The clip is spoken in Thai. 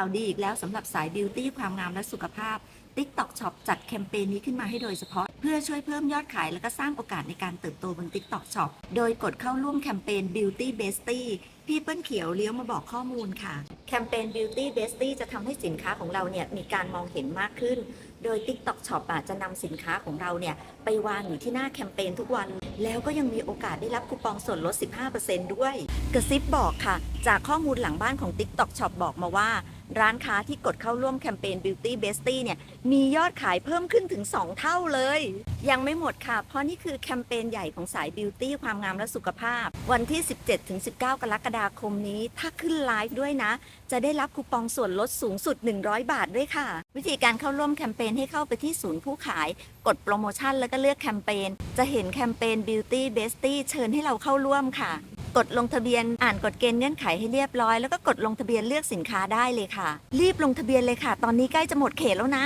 ข่าวดีอีกแล้วสำหรับสายบิวตี้ความงามและสุขภาพ TikTok Shop จัดแคมเปญนี้ขึ้นมาให้โดยเฉพาะ เพื่อช่วยเพิ่มยอดขายและก็สร้างโอกาสในการเติบโตบน TikTok Shop โดยกดเข้าร่วมแคมเปญ Beauty Bestie พี่เปิ้ลเขียวเลี้ยวมาบอกข้อมูลค่ะ แคมเปญ Beauty Bestie จะทำให้สินค้าของเราเนี่ยมีการมองเห็นมากขึ้น โดย TikTok Shop อาจจะนำสินค้าของเราเนี่ยไปวางอยู่ที่หน้าแคมเปญทุกวัน แล้วก็ยังมีโอกาสได้รับคูปองส่วนลด 15%ด้วย กระซิบบอกค่ะ จากข้อมูลหลังบ้านของ TikTok Shop บอกมาว่า ร้านค้าที่กดเข้าร่วมแคมเปญ Beauty Bestie เนี่ย มียอดขายเพิ่มขึ้นถึง 2 เท่าเลย ยังไม่หมดค่ะ เพราะนี่คือแคมเปญใหญ่ของสายบิวตี้ความงามและสุขภาพ วันที่ 17-19 กรกฎาคมนี้ ถ้าขึ้นไลฟ์ด้วยนะ จะได้รับคูปองส่วนลดสูงสุด 100 บาทด้วยค่ะ วิธีการเข้าร่วมแคมเปญให้เข้าไปที่ศูนย์ผู้ขาย กดโปรโมชั่นแล้วก็เลือกแคมเปญจะเห็นแคมเปญ Beauty Bestie เชิญให้เราเข้าร่วมค่ะ กดลงทะเบียนอ่านกฎเกณฑ์เงื่อนไขให้เรียบร้อยแล้วก็กดลงทะเบียนเลือกสินค้าได้เลยค่ะ รีบลงทะเบียนเลยค่ะ ตอนนี้ใกล้จะหมดเขตแล้วนะ